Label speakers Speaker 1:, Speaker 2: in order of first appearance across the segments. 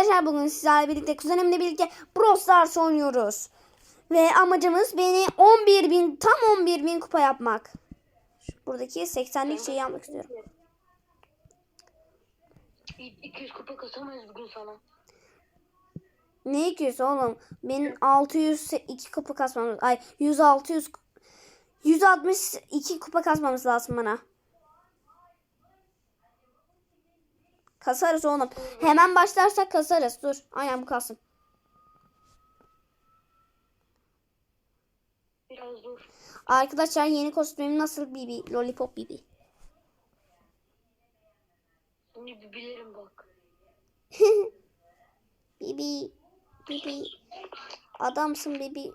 Speaker 1: Arkadaşlar bugün sizlerle birlikte kuzenimle birlikte Brawl Stars oynuyoruz. Ve amacımız beni 11 bin tam 11 bin kupa yapmak. Şu Buradaki 80'lik şeyi yapmak istiyorum.
Speaker 2: 200 kupa kasamayız bugün sana.
Speaker 1: Ne 200 oğlum? Benim 602 kupa kasmamız. Ay 100 600 162 kupa kasmamız lazım bana. Kasarız oğlum. Hemen başlarsak kasarız. Dur. Aynen bu kalsın.
Speaker 2: Biraz dur.
Speaker 1: Arkadaşlar yeni kostümüm nasıl Bibi? Lollipop Bibi.
Speaker 2: Şimdi bir bilirim bak.
Speaker 1: Bibi. Bibi. Adamsın Bibi.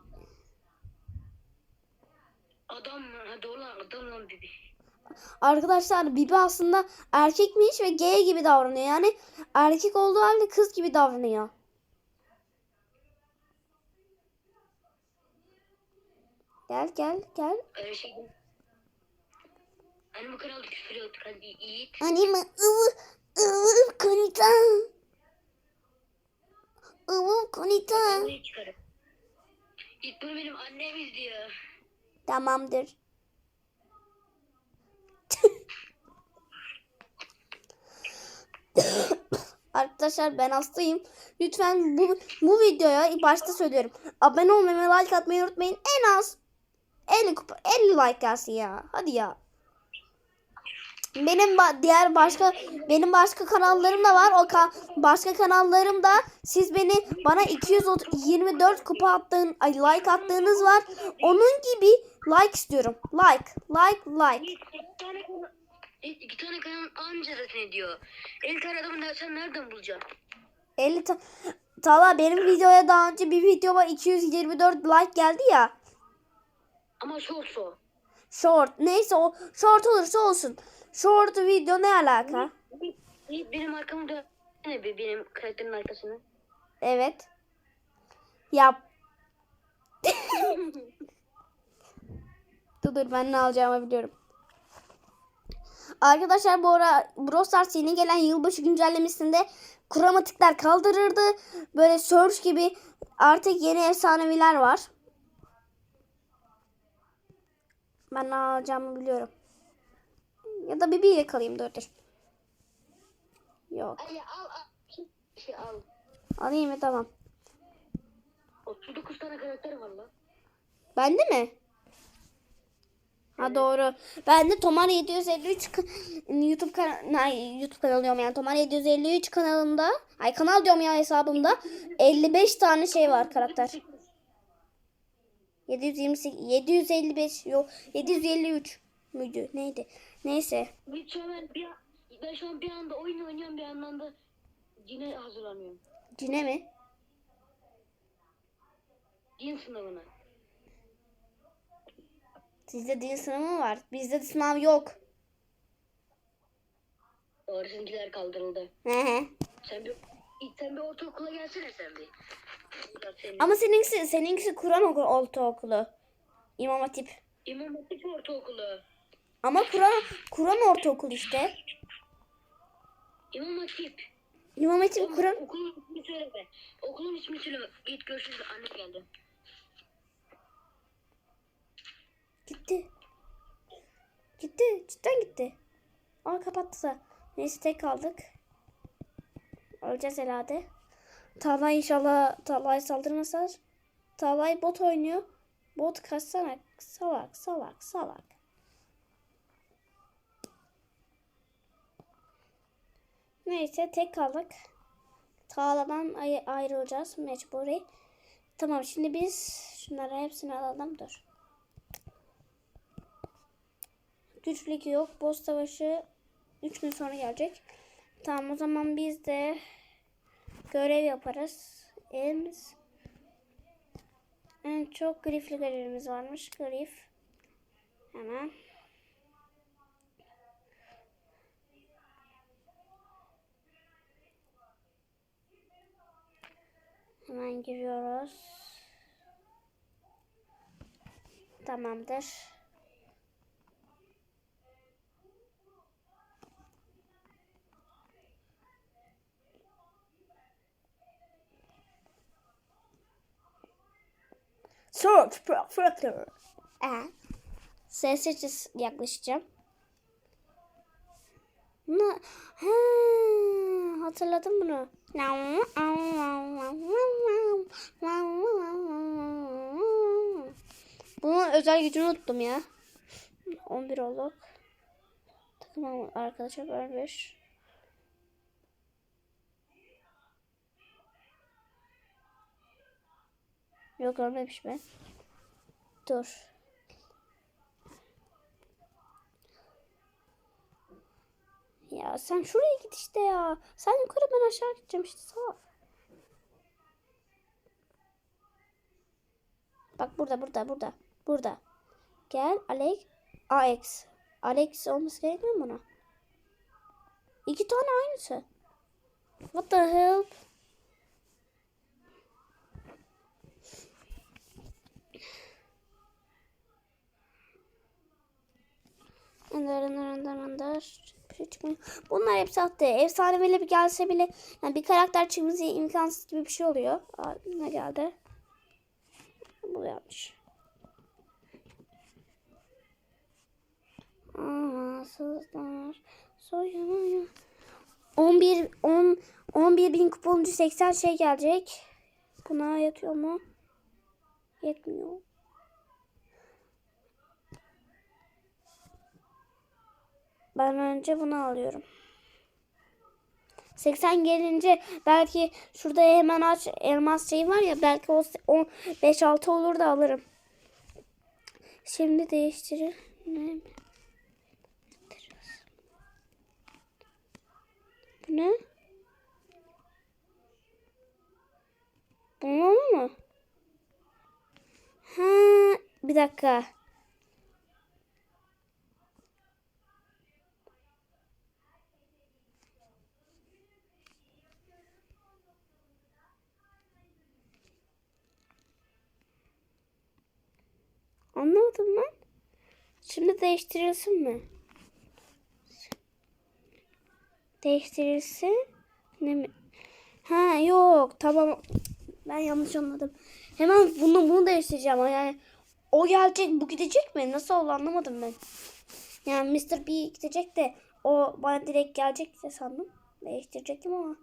Speaker 2: Adam mı? Ha doğru lan adam lan bibi.
Speaker 1: Arkadaşlar Bibi aslında erkekmiş ve gay gibi davranıyor. Yani erkek olduğu halde kız gibi davranıyor. Gel gel gel.
Speaker 2: Şey. Hani bu kanalda küfür yoktu. Hadi iyi.
Speaker 1: Anime ıvı ıvı konita. Ivı konita.
Speaker 2: İlk bunu benim annem izliyor.
Speaker 1: Tamamdır. Arkadaşlar ben hastayım. Lütfen bu bu videoya başta söylüyorum. Abone olmayı like atmayı unutmayın. En az 50 kupa 50 like gelsin ya. Hadi ya. Benim ba- diğer başka benim başka kanallarım da var. O ka- başka kanallarımda siz beni bana 224 kupa attığın ay like attığınız var. Onun gibi like istiyorum. Like, like, like.
Speaker 2: İki tane kanal, iki tane kanal anca zaten ediyor. 50 tane adamı da sen nereden bulacaksın?
Speaker 1: 50 ta- Tala benim videoya daha önce bir videoma 224 like geldi ya.
Speaker 2: Ama shorts o.
Speaker 1: Short. Neyse o short olursa olsun. Short video ne alaka?
Speaker 2: Yiğit benim arkamı dön. Ne be benim karakterin arkasını.
Speaker 1: Evet. Yap. dur dur ben ne alacağımı biliyorum. Arkadaşlar bu ara Brawl Stars yeni gelen yılbaşı güncellemesinde kromatikler kaldırırdı. Böyle Surge gibi artık yeni efsaneviler var. Ben ne alacağımı biliyorum. Ya da Bibi ile kalayım dur dur. Yok.
Speaker 2: Ay al al. Şey al.
Speaker 1: Alayım mı tamam.
Speaker 2: 39 tane karakter var lan.
Speaker 1: Bende mi? Ha doğru. Ben de Tomar 753 ka- YouTube kanalı YouTube kanalı diyorum yani Tomar 753 kanalında ay kanal diyorum ya hesabımda 55 tane şey var karakter. 728 755 yok 753 müydü neydi? Neyse.
Speaker 2: Bir ben şu an bir anda oyun oynuyorum bir yandan da cine hazırlanıyorum.
Speaker 1: Cine mi?
Speaker 2: Din sınavına.
Speaker 1: Sizde dil sınavı mı var? Bizde de sınav yok.
Speaker 2: Doğru sizinkiler kaldırıldı.
Speaker 1: Hı hı.
Speaker 2: Sen bir sen bir ortaokula gelsene sen bir. Senin
Speaker 1: Ama seninkisi, seninkisi Kur'an okulu, ortaokulu. İmam Hatip.
Speaker 2: İmam Hatip ortaokulu.
Speaker 1: Ama Kur'an Kur'an ortaokul işte.
Speaker 2: İmam Hatip.
Speaker 1: İmam Hatip Kur'an
Speaker 2: Okulun ismini söyleme. Okulun ismini söyleme. Git görüşürüz. Annem geldi.
Speaker 1: gitti. Gitti. Cidden gitti. Aa kapattı da. Neyse tek kaldık. Öleceğiz herhalde. Talay inşallah Talay saldırmasa. Talay bot oynuyor. Bot kaçsana. Salak salak salak. Neyse tek kaldık. Tağladan ay- ayrılacağız mecburi. Tamam şimdi biz şunları hepsini alalım dur. Güçlük yok. Boss savaşı 3 gün sonra gelecek. Tamam o zaman biz de görev yaparız. En, en çok grifli görevimiz varmış. Grif. Hemen. Hemen giriyoruz. Tamamdır. Search Professor. Ee, sessiz yaklaşacağım. Ne? He, hatırladım bunu. Bunun özel gücünü unuttum ya. 11 olduk. Takım arkadaşlar ölmüş. Yok ölmemiş mi? Dur. Ya sen şuraya git işte ya. Sen yukarı ben aşağı gideceğim işte sağ. Bak burada burada burada. Burada. Gel Alex. Alex. Alex olması gerekmiyor mu buna? İki tane aynısı. What the hell? Şey. Bunlar hep sahte. Efsane böyle bir gelse bile yani bir karakter çıkması imkansız gibi bir şey oluyor. Ne geldi? Bu yanlış. Ansızlar soyunuyor. 11 10 11 bin kupa olunca 80 şey gelecek. Buna yatıyor mu? Yetmiyor. Ben önce bunu alıyorum. 80 gelince belki şurada hemen aç elmas şey var ya belki o 5-6 olur da alırım. Şimdi değiştirir. Ne? Bu ne? Bunu mu? Ha, bir dakika. Anlamadım ben. Şimdi değiştirilsin mi? Değiştirilsin ne mi? Ha yok tamam. Ben yanlış anladım. Hemen bunu bunu değiştireceğim. Yani o gelecek bu gidecek mi? Nasıl oldu anlamadım ben. Yani Mr. B gidecek de o bana direkt gelecek de sandım. Değiştirecektim ama.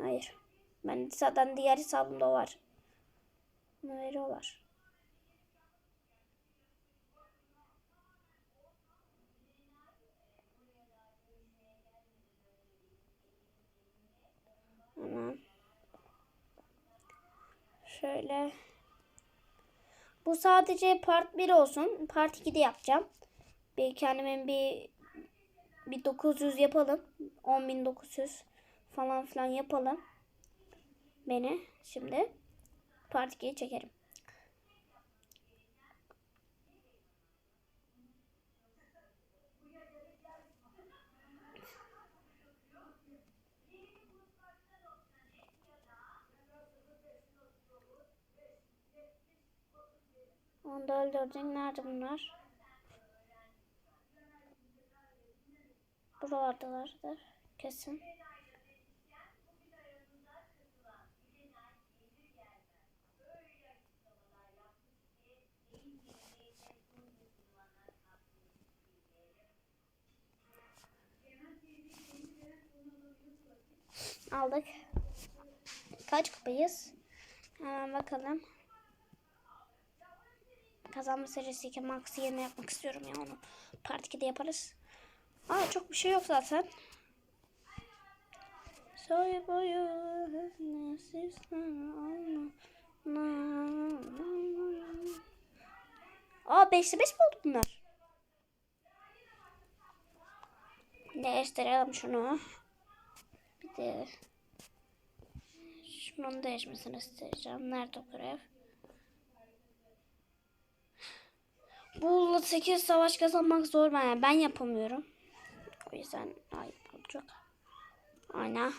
Speaker 1: Hayır. Ben zaten diğer hesabımda var. Bunu veriyorlar. Hemen. Şöyle. Bu sadece part 1 olsun. Part 2'de yapacağım. Bir kendimin bir bir 900 yapalım. 10.900 falan filan yapalım. Beni şimdi part 2'yi çekerim. Onu da öldürdün. Nerede bunlar? Buralardalardır. Kesin. Aldık. Kaç kupayız? Hemen bakalım. Kazanma serisi 2 max yerine yapmak istiyorum ya onu. Part 2'de yaparız. Aa çok bir şey yok zaten. Soy boyu Aa 5'te 5 mi oldu bunlar? Değiştirelim şunu. Bir de şunun değişmesini isteyeceğim. Nerede görev? Bu 8 savaş kazanmak zor ben. Ben yapamıyorum. O yüzden ayıp olacak. Aynen.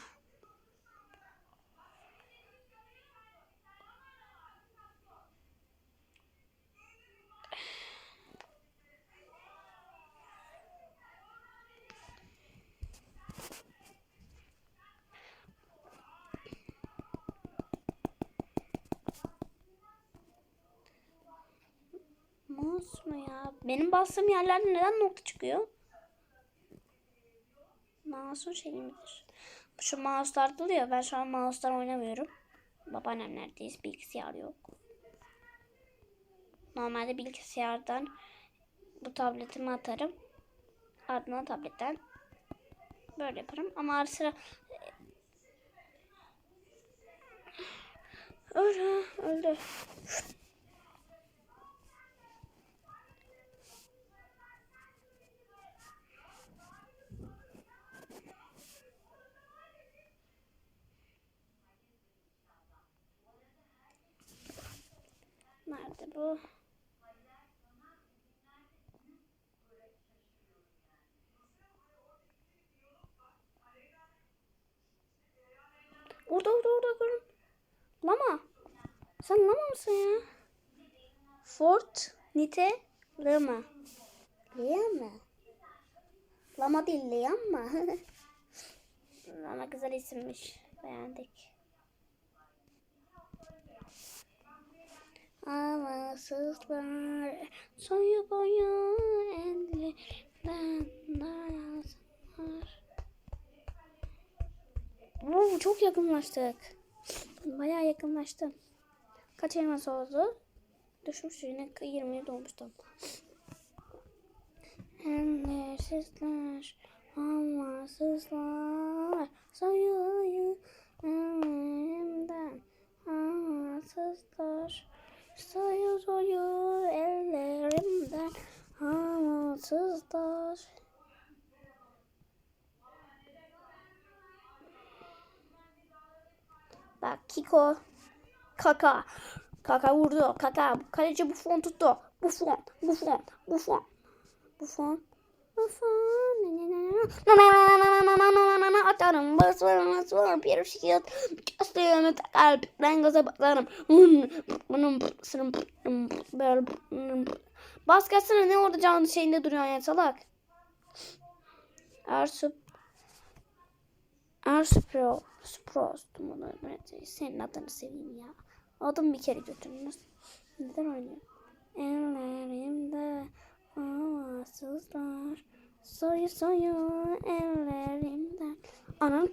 Speaker 1: Mouse'umu ya. Benim bastığım yerlerde neden nokta çıkıyor? Mouse'un şeyi midir? Şu mouse'lar duruyor. Ben şu an mouse'dan oynamıyorum. Babaannem neredeyiz? Bilgisayar yok. Normalde bilgisayardan bu tabletimi atarım. Ardından tabletten böyle yaparım. Ama ara sıra öldü. öldü. Nerede bu? Orada orada orada görün. Lama. Sen lama mısın ya? Fort Nite Lama. Lama. Lama değil Lama. Lama güzel isimmiş. Beğendik. Havasızlar soyu boyu ellerinden dayansınlar. Oo, çok yakınlaştık. Bayağı yakınlaştım. Kaç elmas oldu? Düşmüş yine 20 dolmuştum. Ellersizler, havasızlar, soyuyu ellerimden, havasızlar, soyu soyu ellerimden, havasızlar. Bak Kiko. Kaka. Kaka vurdu. Kaka. Kaleci Buffon tuttu. Buffon. Buffon. Buffon. Buffon. Buffon. Atarım. Basarım. Basarım. Bir şey at. Gösterimi takar. Ben gaza basarım. Bunun. Böyle. Baskasına ne orada canlı şeyinde duruyor ya salak. Ersup. Erspro. Sprost. Senin adını seveyim ya. Adım bir kere götürünüz. Neden oynuyor? Ellerimde havasızlar. Soyu soyu ellerimden. Anam.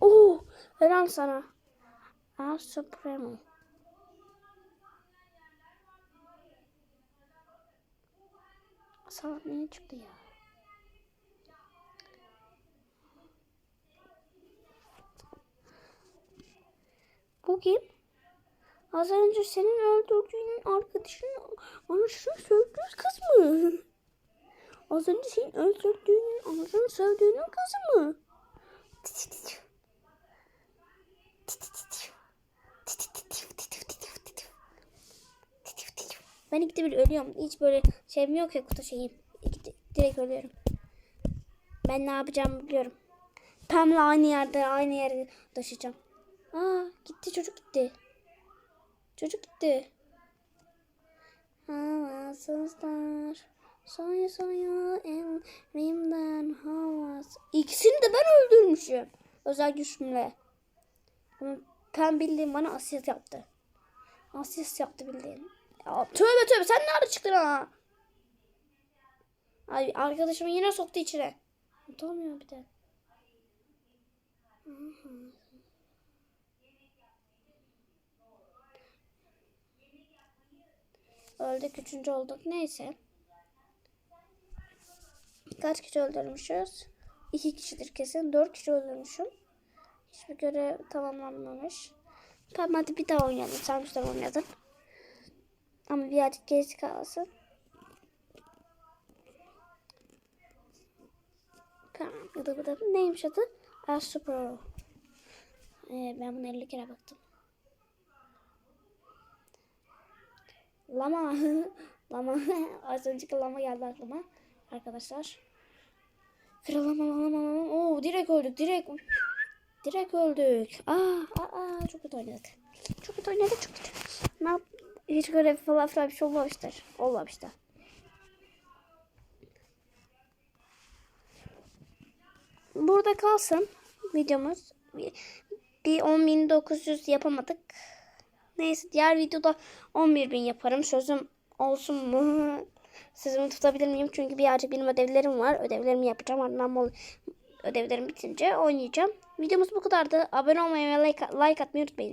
Speaker 1: Oo, helal sana. El Supremo. Salak niye çıktı ya? Bu kim? Az önce senin öldürdüğünün arkadaşının anasını sövdüğün kız mı? Az önce senin öldürdüğünün anasını sövdüğünün kızı mı? Ben ikide bir ölüyorum. Hiç böyle şeyim yok ya kutu şeyim. İkide, direkt ölüyorum. Ben ne yapacağımı biliyorum. Pam'la aynı yerde aynı yere taşıyacağım. Aa gitti çocuk gitti. Çocuk gitti. Havasızlar. Soyu soyu emrimden havas. İkisini de ben öldürmüşüm. Özel güçümle. Ben bildiğim bana asist yaptı. Asist yaptı bildiğin. Ya, tövbe tövbe sen nerede çıktın ha? Ay arkadaşımı yine soktu içine. Utanmıyor bir de. Öldük üçüncü olduk. Neyse. Kaç kişi öldürmüşüz? İki kişidir kesin. Dört kişi öldürmüşüm. Hiçbir görev tamamlanmamış. Tamam hadi bir daha oynayalım. Sen güzel oynadın. Ama birazcık geç kalsın. Tamam. Neymiş adı? Astro. Ee, ben bunu 50 kere baktım. Lama. lama. Az önceki lama geldi aklıma. Arkadaşlar. Kralama lama lama. Oo direkt öldük. Direkt. Direkt öldük. Aa, aa, aa, çok kötü oynadık. Çok kötü oynadık. Çok kötü. Ne yap? Hiç görev falan filan bir şey olmamıştır. Olmamıştır. Burada kalsın videomuz. Bir, bir 10.900 yapamadık. Neyse diğer videoda 11.000 yaparım. Sözüm olsun mu? Sözümü tutabilir miyim? Çünkü birazcık benim ödevlerim var. Ödevlerimi yapacağım. Ardından ödevlerim bitince oynayacağım. Videomuz bu kadardı. Abone olmayı ve like, like atmayı unutmayın.